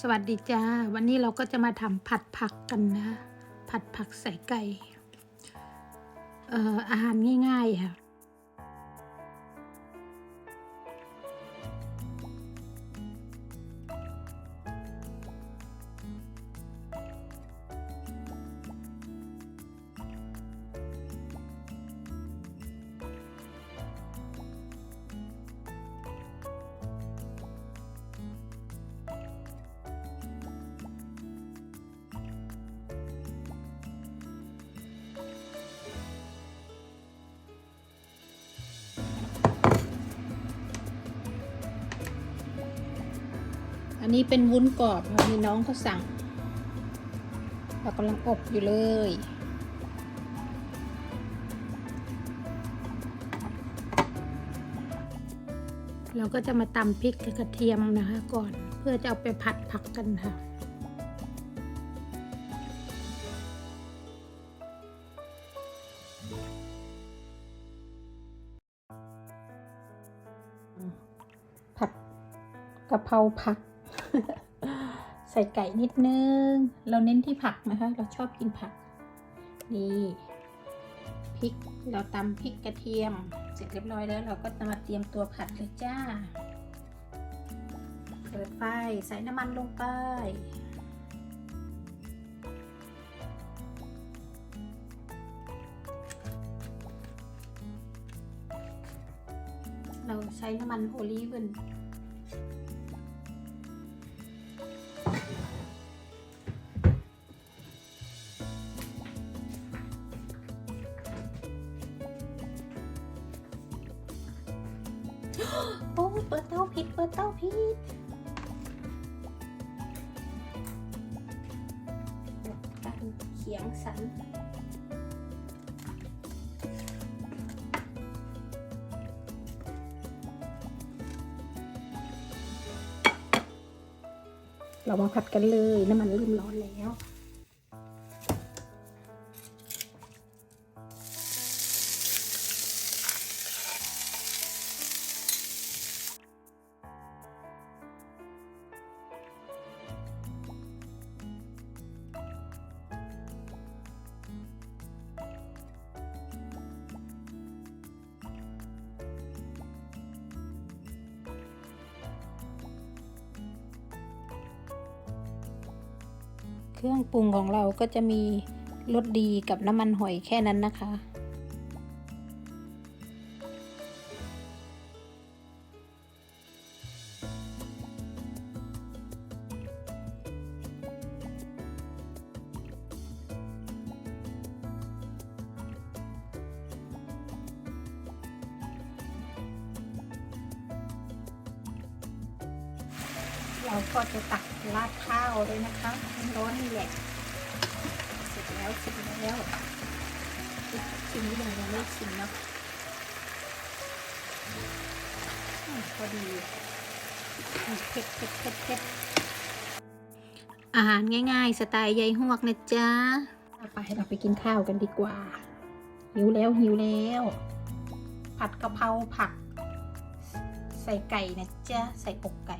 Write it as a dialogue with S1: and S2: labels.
S1: สวัสดีจ้า วันนี้เราก็จะมาทำผัดผักกันนะ ผัดผักใส่ไก่เอ่ออาหารง่ายๆค่ะ อันนี้เป็นวุ้นกรอบค่ะมีน้องเขาสั่ง เรากำลังอบอยู่เลย เราก็จะมาตำพริกกระเทียมนะคะก่อนเพื่อจะเอาไปผัดผักกันค่ะผัดกะเพราผัก ใส่ไก่นิดนึง เราเน้นที่ผักนะคะ เราชอบกินผัก นี่พริก เราตำพริกกระเทียม เสร็จเรียบร้อยแล้ว เราก็จะมาเตรียมตัวผัดเลยจ้า เปิดไฟใส่น้ำมันลงไปเราใช้น้ำมันโอลีฟ ปิดเตาผิดเปิดเตาผิดการเขียงสันเรามาผัดกันเลยน้ำมันเริ่มร้อนแล้ว รื่องปรุงของเราก็จะมีรสดีกับน้ำมันหอยแค่นั้นนะคะ เราก็จะตักราดข้าวเลยนะคะร้อนนี่แหละเสร็จแล้วเสร็จแล้วชิมนิดหนึ่งยังไม่ชิมเนาะอืมพอดีเผ็ดเผ็ดเผ็ดเผ็ดอาหารง่ายๆ สไตล์ยายหวกนะจ๊ะเอาไปเราไปกินข้าวกันดีกว่า หิวแล้วหิวแล้ว ผัดกะเพราผัก ใส่ไก่นะจ๊ะ ใส่อกไก่